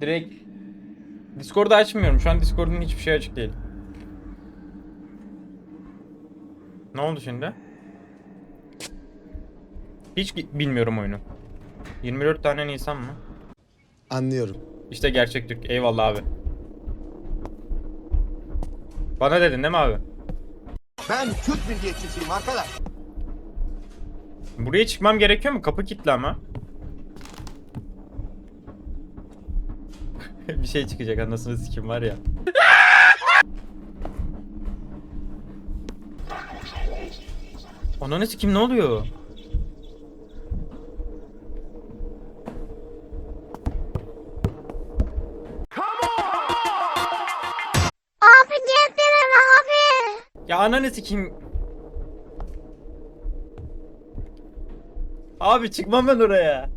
Direkt Discord'u açmıyorum. Şu an Discord'un hiçbir şey açık değil. Ne oldu şimdi? Hiç bilmiyorum oyunu. 24 tane Nisan mı? Anlıyorum. İşte gerçek Türk. Eyvallah abi. Bana dedin değil mi abi? Ben Türk milliyetçisiyim arkadaş. Buraya çıkmam gerekiyor mu? Kapı kilitli ama. Bir şey çıkacak anasını sikim var ya. Ananı sikim ne oluyor? Abi gelsene abi. Ya ananı sikeyim. Abi çıkmam ben oraya.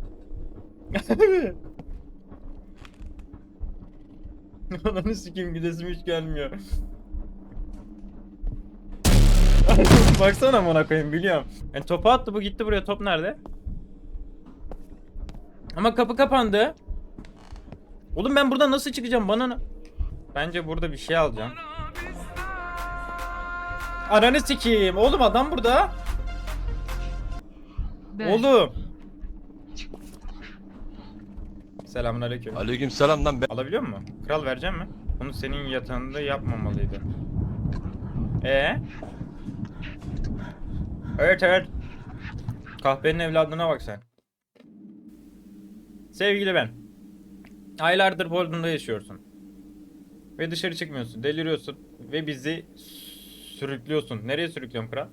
ananı sikeyim gidesim hiç gelmiyor. Baksana amına koyayım biliyorum. Yani topu attı bu gitti buraya top nerede? Ama kapı kapandı. Oğlum ben buradan nasıl çıkacağım bana ne? Bence burada bir şey alacağım. Ananı sikeyim. Oğlum adam burada. Oğlum. Selamun aleyküm. Aleyküm selam lan ben. Alabiliyor musun? Kral vereceğim mi? Bunu senin yatağında yapmamalıydı. Ee? Evet evet. Kahvenin evladına bak sen. Sevgili ben. Aylardır Bodrum'da yaşıyorsun. Ve dışarı çıkmıyorsun. Deliriyorsun. Ve bizi sürüklüyorsun. Nereye sürüklüyorum kral?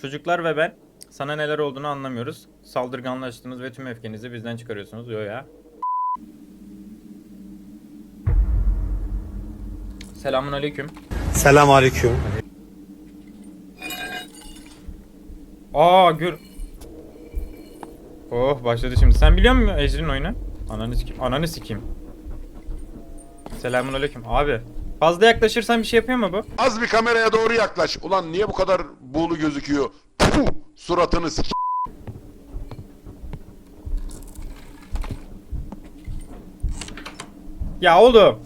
Çocuklar ve ben sana neler olduğunu anlamıyoruz. Saldırganlaştınız ve tüm öfkenizi bizden çıkarıyorsunuz. Yo ya. Selamun aleyküm. Selam aleyküm. Aa gör. Oh başladı şimdi. Sen biliyor musun Ejder'in oyunu? Ananı sikeyim. Ananı sikeyim. Selamun aleyküm. Abi. Fazla yaklaşırsan bir şey yapıyor mu bu? Az bir kameraya doğru yaklaş. Ulan niye bu kadar buğulu gözüküyor? Puh, suratını sik. Ya oğlum.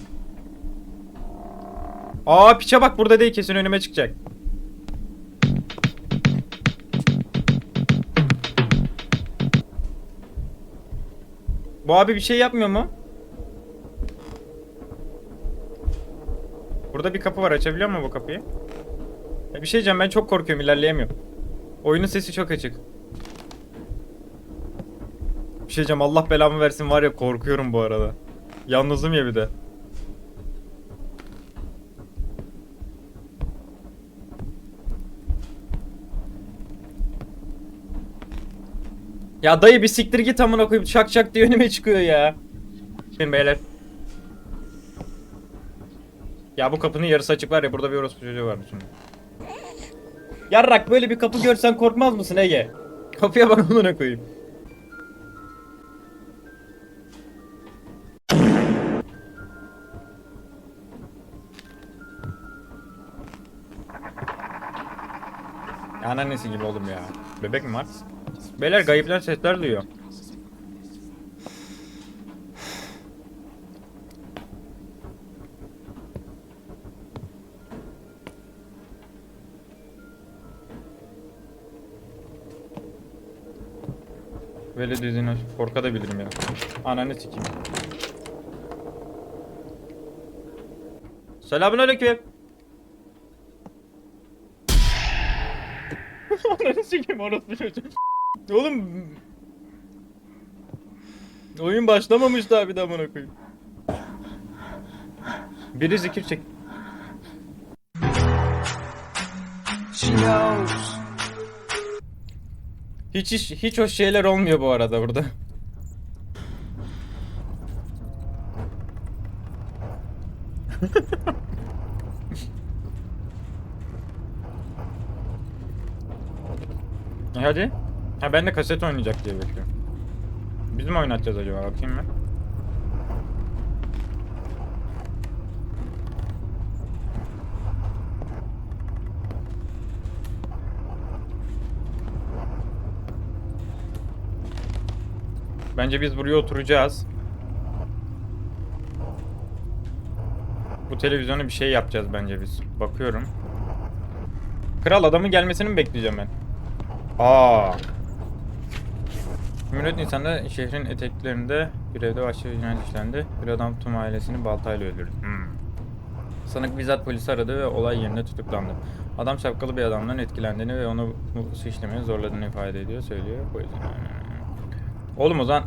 Aa piçe bak burada değil kesin önüme çıkacak. Bu abi bir şey yapmıyor mu? Burada bir kapı var açabiliyor mu bu kapıyı? Ya bir şey diyeceğim ben çok korkuyorum ilerleyemiyorum. Oyunun sesi çok açık. Bir şey diyeceğim Allah belamı versin var ya korkuyorum bu arada. Yalnızım ya bir de. Ya dayı bir siktir git amına koyup çak çak diye önüme çıkıyor ya. Şimdi beyler. Ya bu kapının yarısı açık var ya burada bir orospu çocuğu var şimdi. Yarrak böyle bir kapı görsen korkmaz mısın Ege? Kapıya bak amına koyayım. Ya Anneannesi gibi oğlum ya. Bebek mi var? Beyler gayipten sesler duyuyor. Böyle dediğini korkabilirim ya. Ananı sikeyim. Selamünaleyküm. Ananı sikeyim orospu çocuğu. Oğlum Oyun başlamamış daha bir daha amına koyayım. Biri zikir çek. Hiç hiç hiç hoş şeyler olmuyor bu arada burada. Hadi. Ha ben de kaset oynayacak diye bekliyorum. Biz mi oynatacağız acaba? Bakayım mı? Bence biz buraya oturacağız. Bu televizyona bir şey yapacağız bence biz. Bakıyorum. Kral adamın gelmesini mi bekleyeceğim ben? Aa. 24 Nisan'da şehrin eteklerinde bir evde vahşi cinayet işlendi. Bir adam tüm ailesini baltayla öldürdü. Hmm. Sanık bizzat polisi aradı ve olay yerinde tutuklandı. Adam şapkalı bir adamdan etkilendiğini ve onu bu su işlemeye zorladığını ifade ediyor, söylüyor. O yüzden... Oğlum o zaman...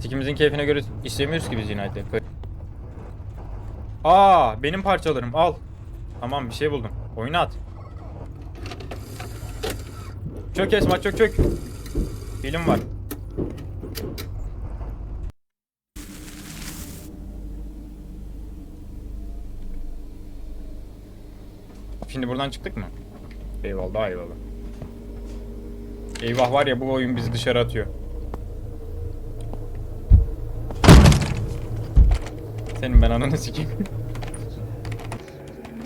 Tikimizin keyfine göre işlemiyoruz ki biz cinayeti. Aa, benim parçalarım al. Tamam bir şey buldum. Oyuna at. Çök Esma çök çök. Film var. Şimdi buradan çıktık mı? Eyvallah eyvallah. Eyvah var ya bu oyun bizi dışarı atıyor. Senin ben ananı sikeyim.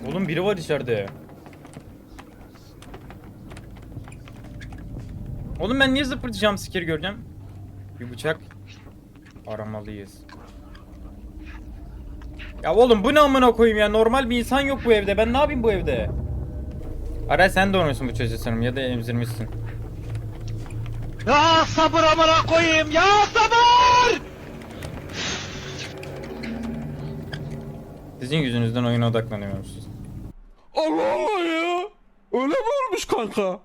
Oğlum biri var içeride. Oğlum ben niye zıpır jumpscare göreceğim? Bir bıçak aramalıyız. Ya oğlum bu ne amına koyayım ya normal bir insan yok bu evde ben ne yapayım bu evde? Aray sen doğurmuşsun bu çocuğu sanırım ya da emzirmişsin. Ya sabır amına koyayım ya sabır! Sizin yüzünüzden oyuna odaklanıyormuşsunuz. Allah Allah ya. Öyle mi olmuş kanka?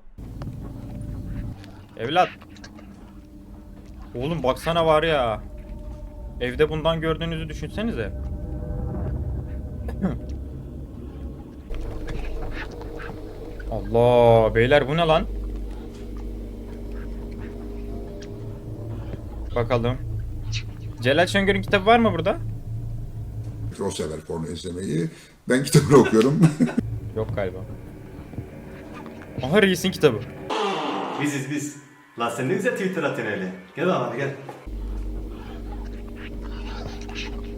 Evlat. Oğlum baksana var ya. Evde bundan gördüğünüzü düşünsenize. Allah beyler bu ne lan? Bakalım. Celal Şengör'ün kitabı var mı burada? O sever porno izlemeyi. Ben kitabını okuyorum. Yok galiba. Aha reisin kitabı. Biziz biz. Lan sen ne güzel Twitter atıyorsun öyle. Gel bakalım hadi gel.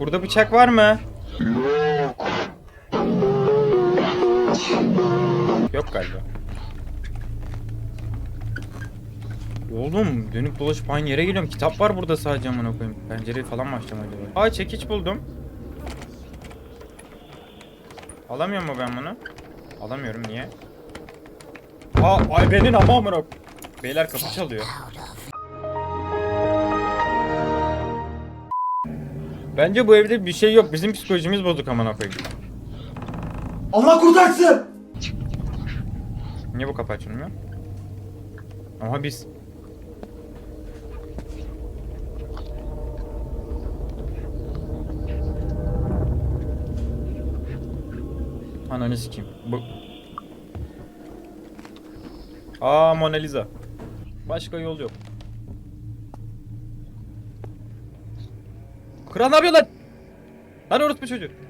Burada bıçak var mı? Yok galiba. Oğlum dönüp dolaşıp aynı yere geliyorum. Kitap var burada sadece amına koyayım. Pencereyi falan mı açacağım acaba? Aa çekiç buldum. Alamıyor mu ben bunu? Alamıyorum niye? Aa ay benim ama amına koyayım. Beyler kapı çalıyor. Bence bu evde bir şey yok. Bizim psikolojimiz bozuk amına koyayım. Allah kurtarsın. Niye bu kapı açılmıyor? Ama biz... Ananı sikeyim. Bu... Aa Mona Lisa. Başka yol yok. Kral ne yapıyor lan? Lan orospu çocuk.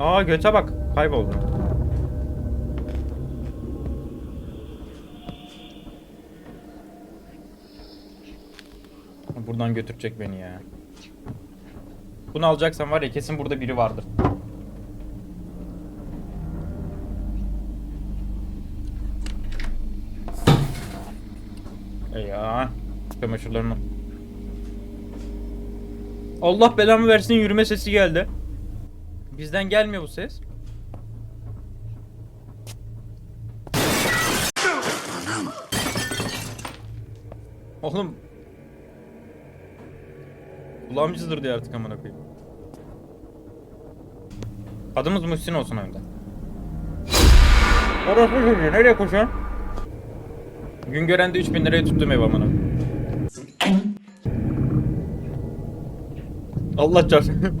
Aa göte bak. Kayboldu. Buradan götürecek beni ya. Bunu alacaksan var ya kesin burada biri vardır. E ya. Çamaşırlarını. Allah belamı versin yürüme sesi geldi. Bizden gelmiyor bu ses. Oğlum. Kulağım cızdır diye artık amına koyayım. Adımız Muhsin olsun oyunda. Orası nereye koşuyorsun? Gün gören de 3000 liraya tuttum ev amına. Allah çarpsın.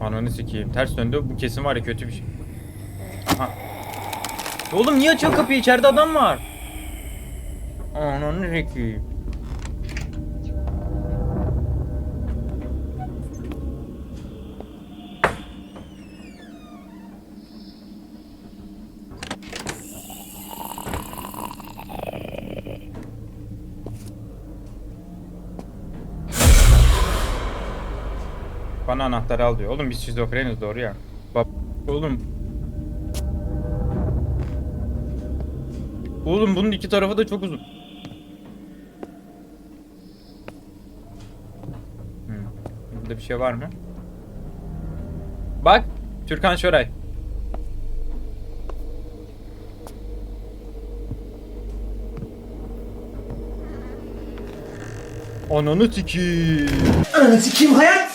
Ananı sikeyim. Ters döndü. Bu kesin var ya kötü bir şey. Aha. Oğlum niye açıyor kapıyı? İçeride adam var. Ananı sikeyim. bana anahtarı al diyor. Oğlum biz şizofreniz doğru ya. Bab oğlum. Oğlum bunun iki tarafı da çok uzun. Hmm. Burada bir şey var mı? Bak Türkan Şoray. Ananı sikiyim. Ananı sikiyim hayat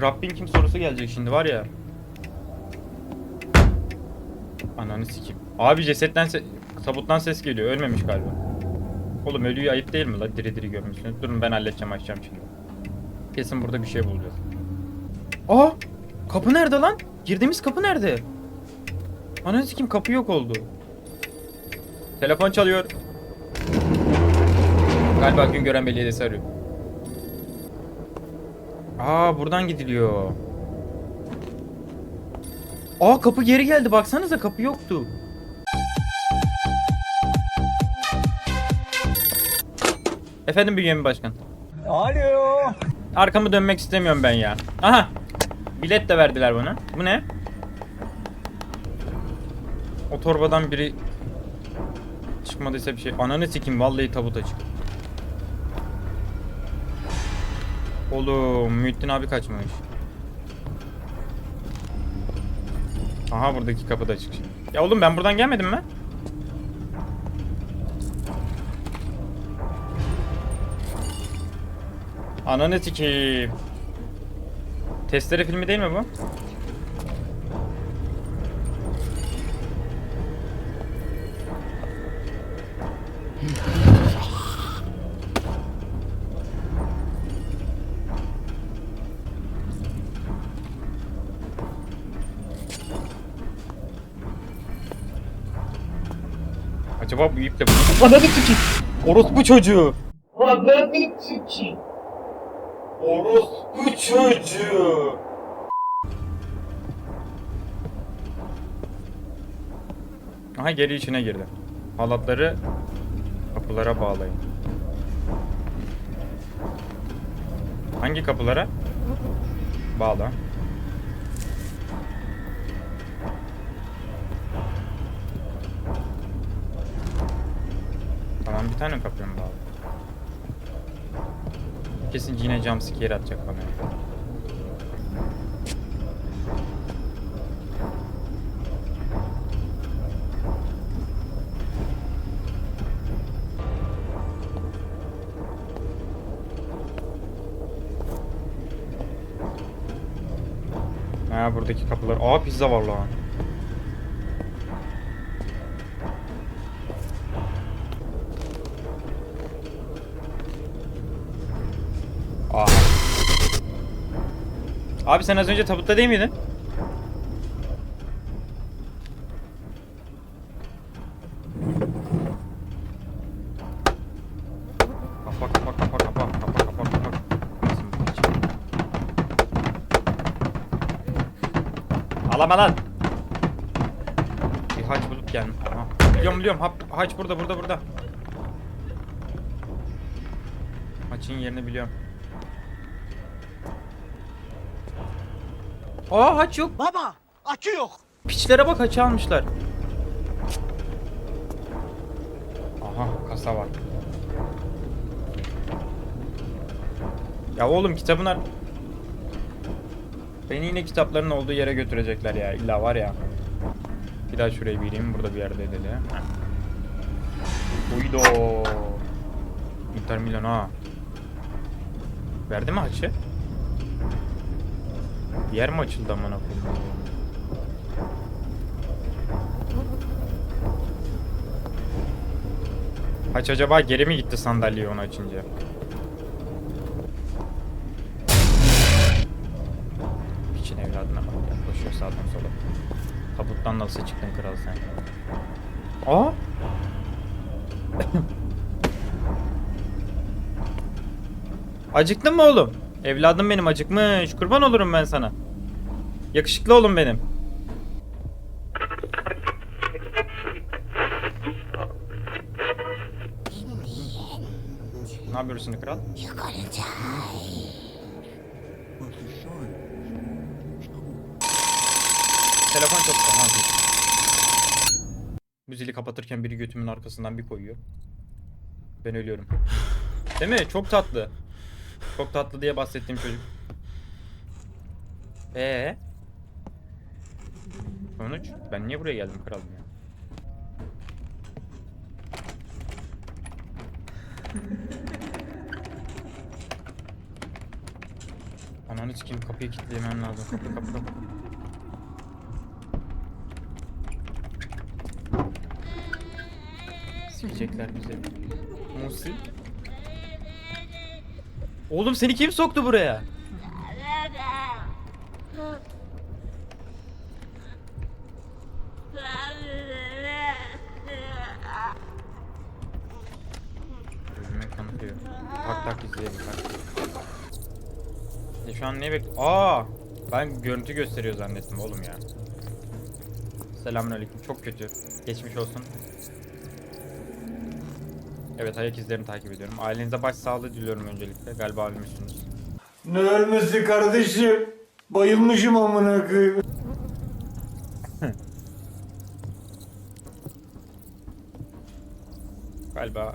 Rabbin kim sorusu gelecek şimdi var ya. Ananı sikeyim. Abi cesetten se tabuttan ses geliyor. Ölmemiş galiba. Oğlum ölüyü ayıp değil mi la? Diri diri görmüşsünüz. Durun ben halledeceğim açacağım şimdi. Kesin burada bir şey bulacağız. Aa! Kapı nerede lan? Girdiğimiz kapı nerede? Ananı sikeyim kapı yok oldu. Telefon çalıyor. Galiba gün gören belediyesi arıyor. Aa buradan gidiliyor. Aa kapı geri geldi baksanıza kapı yoktu. Efendim Bünyamin Başkan. Alo. Arkamı dönmek istemiyorum ben ya. Aha. Bilet de verdiler bana. Bu ne? O torbadan biri çıkmadıysa bir şey. Ananı sikeyim vallahi tabut açık. Oğlum Muhittin abi kaçmış. Aha buradaki kapı da açık şimdi. Ya oğlum ben buradan gelmedim mi? Ananı sikeyim. Testere filmi değil mi bu? Acaba bu iple bunu... Ananı sikeyim. Orospu çocuğu. Ananı sikeyim. Orospu çocuğu. Aha geri içine girdi. Halatları kapılara bağlayın. Hangi kapılara? Bağla. Tamam bir tane kapıya mı bağlı? Kesin yine jumpscare atacak bana. Ha buradaki kapılar. Aa pizza var lan. Abi sen az önce tabutta değil miydin? Kapa kapa kapa kapa kapa kapa kapa. Alama lan. Bir haç bulup gel. Aha. Biliyorum biliyorum. Ha, haç burada burada burada. Haçın yerini biliyorum. Aa haç yok. Baba akü yok. Piçlere bak haçı almışlar. Aha kasa var. Ya oğlum kitabın ar- Beni yine kitapların olduğu yere götürecekler ya. İlla var ya. Bir daha şurayı bileyim. Burada bir yerde dedi. Uydo. Inter Milan ha. Verdi mi haçı? Yer mi açıldı amına koyayım? Haç acaba geri mi gitti sandalyeyi onu açınca? Piçin evladına bak ya. Koşuyor sağdan sola. Tabuttan nasıl çıktın kral sen? Aa! Acıktın mı oğlum? Evladım benim acıkmış. Kurban olurum ben sana. Yakışıklı oğlum benim. Ne yapıyorsun kral? Telefon çok tamam. Bu zili kapatırken biri götümün arkasından bir koyuyor. Ben ölüyorum. Değil mi? Çok tatlı. Çok tatlı diye bahsettiğim çocuk. Ee? Sonuç? Ben niye buraya geldim kralım ya? Ananı sikeyim kapıyı kilitlemem lazım. Kapı kapı kapı. Sikecekler bizi. Musi. Oğlum seni kim soktu buraya? Gözüme kanıtıyor. Tak tak izleyelim tak. E şu an ne bek... Aa! Ben görüntü gösteriyor zannettim oğlum ya. Selamünaleyküm. Çok kötü. Geçmiş olsun. Evet ayak izlerini takip ediyorum. Ailenize başsağlığı diliyorum öncelikle. Galiba ölmüşsünüz. Ne ölmesi kardeşim? Bayılmışım amına koyayım. Galiba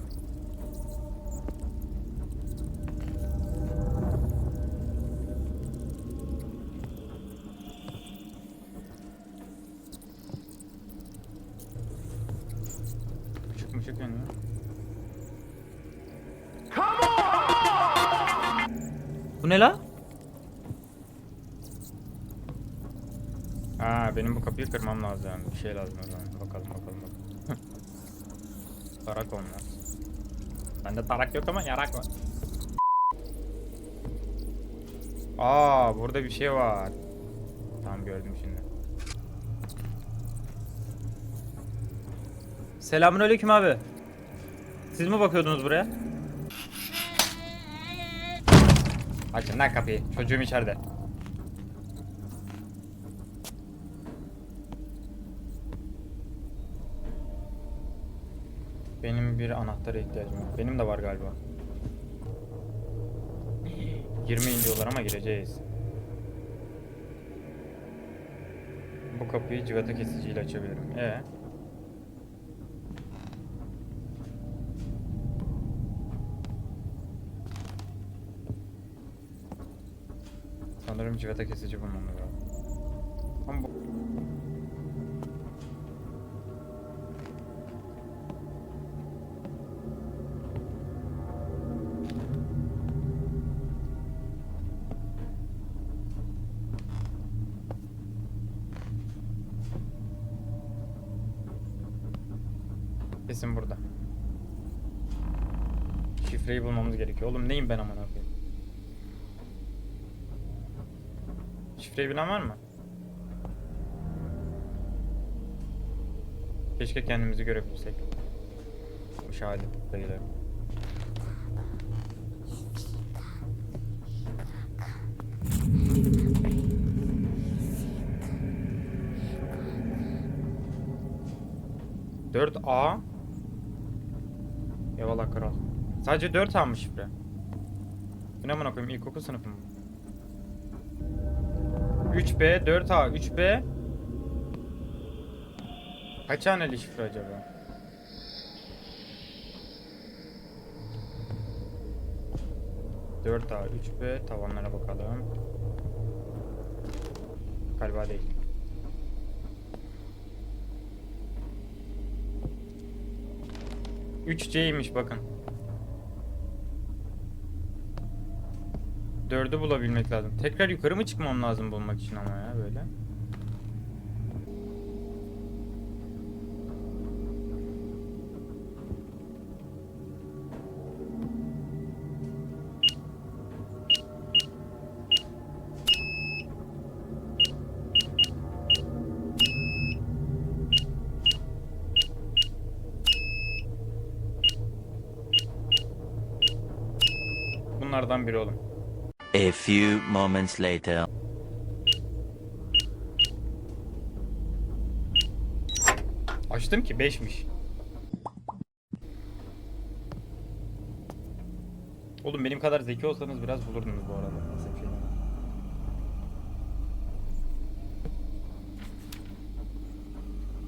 kapıyı kırmam lazım. Bir şey lazım o zaman. Bakalım bakalım bakalım. tarak olmaz. Bende tarak yok ama yarak var. Aa burada bir şey var. Tamam gördüm şimdi. Selamünaleyküm abi. Siz mi bakıyordunuz buraya? Açın lan kapıyı. Çocuğum içeride. Benim bir anahtara ihtiyacım var. Benim de var galiba. Girmeyin diyorlar ama gireceğiz. Bu kapıyı civata kesiciyle açabilirim. E. Sanırım civata kesici bulmam lazım. Ama bu... gerekiyor. Oğlum neyim ben amına koyayım? Şifreyi bilen var mı? Keşke kendimizi görebilsek. Bu şahane dayılarım. Dört A Eyvallah kral. Sadece 4 A mı şifre? Bu ne amına koyayım ilkokul sınıfı mı? 3B, 4A, 3B. Kaç haneli şifre acaba? Dört A, 3B, tavanlara bakalım. Galiba değil. Üç C'ymiş bakın. Dördü bulabilmek lazım. Tekrar yukarı mı çıkmam lazım bulmak için ama ya böyle. Bunlardan biri oğlum. A few moments later. Açtım ki 5'miş. Oğlum benim kadar zeki olsanız biraz bulurdunuz bu arada. Şey?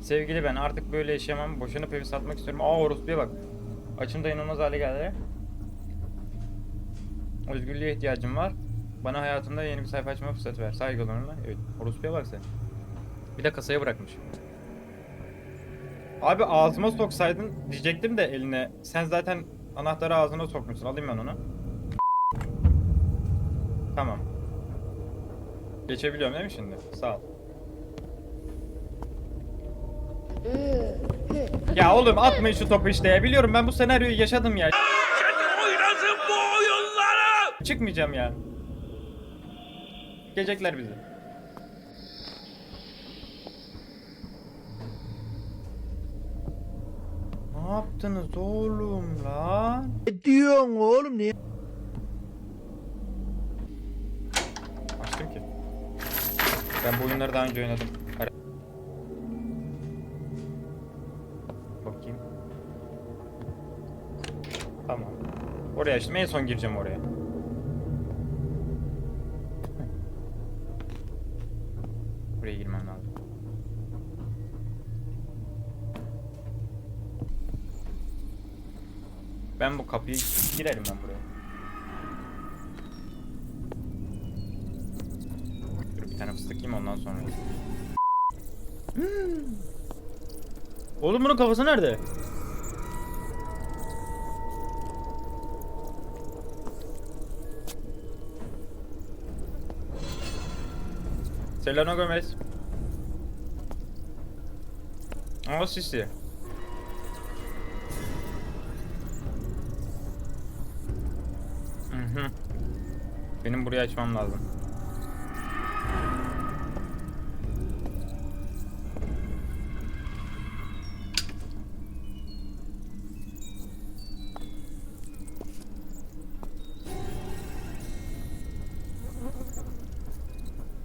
Sevgili ben artık böyle yaşayamam. Boşanıp evi satmak istiyorum. Aa orospuya bak. Açım da inanılmaz hale geldi. Özgürlüğe ihtiyacım var. Bana hayatımda yeni bir sayfa açma fırsatı ver. Saygılarımla. Evet. Orospu'ya bak sen. Bir de kasaya bırakmış. Abi ağzıma soksaydın diyecektim de eline. Sen zaten anahtarı ağzına sokmuşsun. Alayım ben onu. Tamam. Geçebiliyorum değil mi şimdi? Sağ ol. Ya oğlum atmayın şu topu işte ya. Biliyorum ben bu senaryoyu yaşadım ya. Çıkmayacağım ya. Gelecekler bizi. Ne yaptınız oğlum lan? Ne diyorsun oğlum niye? Açtım ki. Ben bu oyunları daha önce oynadım. Bakayım. Tamam. Oraya açtım. En son gireceğim oraya. Ben bu kapıyı girerim ben buraya. Dur bir tane fıstık yiyeyim ondan sonra. Oğlum bunun kafası nerede? Selena Gomez. Ama Sisi. Benim burayı açmam lazım.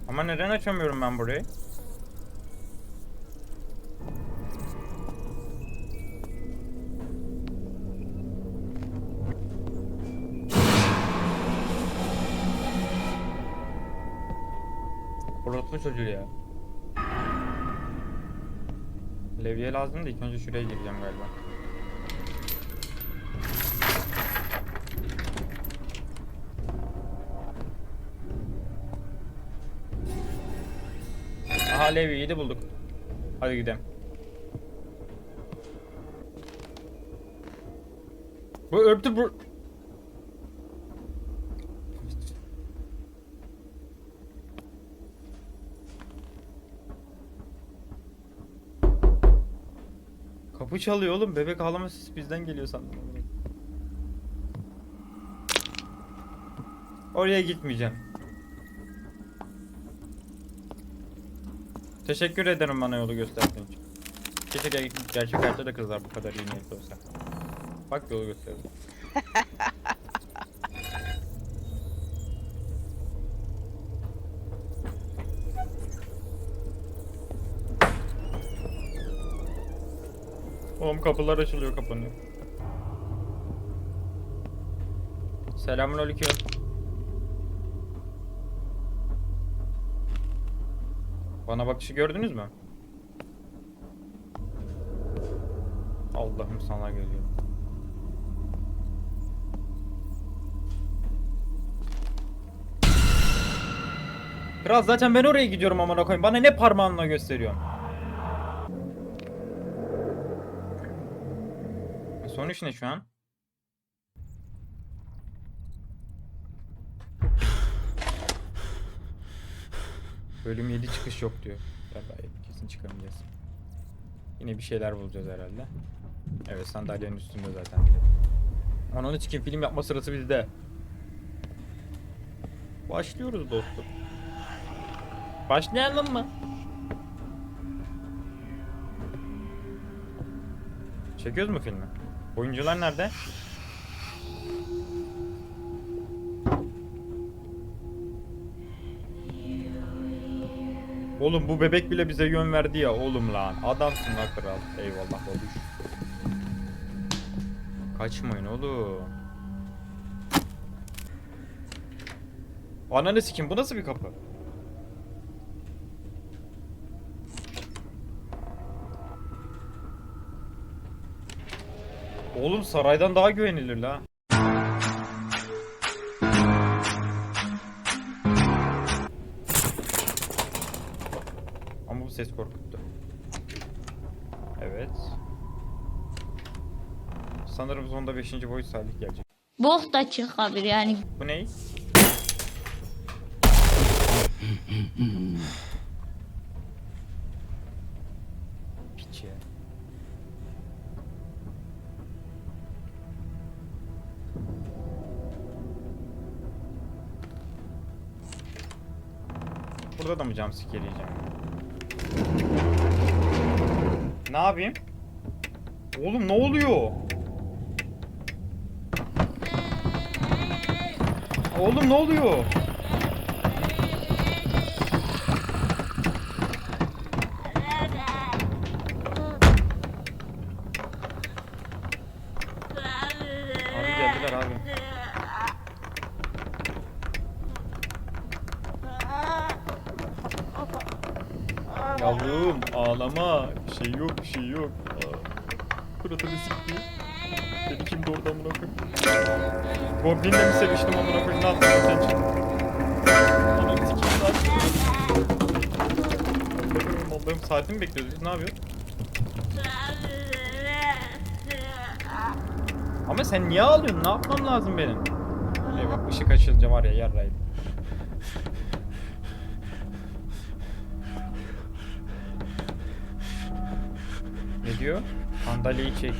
Ama neden açamıyorum ben burayı? Orospu çocuğu ya. Levye lazım da ilk önce şuraya gireceğim galiba. Aha levyeyi de bulduk. Hadi gidelim. Bu örtü bu... Kapı çalıyor oğlum. Bebek ağlama sesi bizden geliyor sandım. Oraya gitmeyeceğim. Teşekkür ederim bana yolu gösterdiğin için. Keşke ger- gerçek hayatta da kızlar bu kadar iyi niyetli olsa. Bak yolu gösterdim. kapılar açılıyor kapanıyor. Selamünaleyküm. Bana bakışı gördünüz mü? Allah'ım sana geliyor. Kral zaten ben oraya gidiyorum amına koyayım. Bana ne parmağınla gösteriyorsun? Sonuç ne şu an? Bölüm 7 çıkış yok diyor. Kesin çıkamayacağız. Yine bir şeyler bulacağız herhalde. Evet sandalyenin üstünde zaten. Ananı çıkayım film yapma sırası bizde. Başlıyoruz dostum. Başlayalım mı? Çekiyoruz mu filmi? Oyuncular nerede? Oğlum bu bebek bile bize yön verdi ya oğlum lan. Adamsın lan kral. Eyvallah babuş. Kaçmayın oğlum. Ananı sikim bu nasıl bir kapı? Oğlum saraydan daha güvenilir la. Ama bu ses korkuttu. Evet. Sanırım zonda 5. boyut Salih gelecek. Bok da çıkabilir yani. Bu ney? Burada da mı jumpscare yiyeceğim? Ne yapayım? Oğlum ne oluyor? Oğlum ne oluyor? Abi geldiler abi. Yavrum ağlama. Bir şey yok bir yok. Suratını sikti. Beni kim doğurdu amına koyayım? Goblin'le mi seviştim amına koyayım? Ne yaptın sen şimdi? Ananı sikeyim lan. Allah'ım saati mi bekliyoruz? Ne yapıyoruz? Ama sen niye ağlıyorsun? Ne yapmam lazım benim? Eyvah ışık açılınca var ya yarrayım. Ne diyor? Sandalyeyi çek.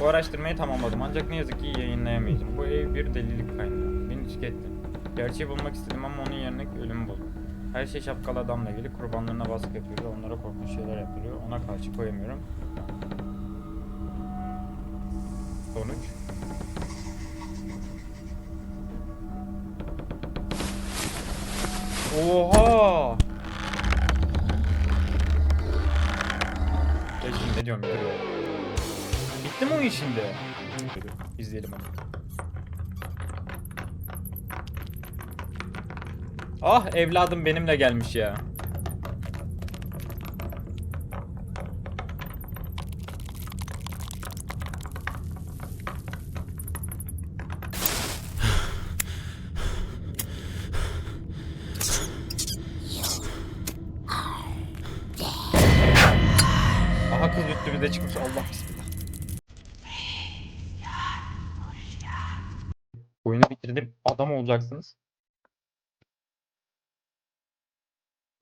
Bu araştırmayı tamamladım ancak ne yazık ki yayınlayamayacağım. Bu ev bir delilik kaynağı. Beni tüketti. Gerçeği bulmak istedim ama onun yerine ölümü buldum. Her şey şapkalı adamla ilgili kurbanlarına baskı yapıyor onlara korkunç şeyler yapılıyor. Ona karşı koyamıyorum. Sonuç. Oha! Şimdi ne diyorum ya? Bitti mi o iş şimdi? İzleyelim hadi. Ah evladım benimle gelmiş ya.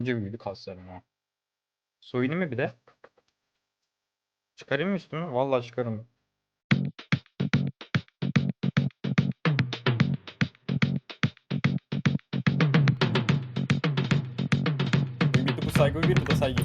Önce bir büyülü kaslarım ha. Soyunu mu bir de? Çıkarayım mı üstümü? Vallahi çıkarım. Saygı, bir bu da saygı.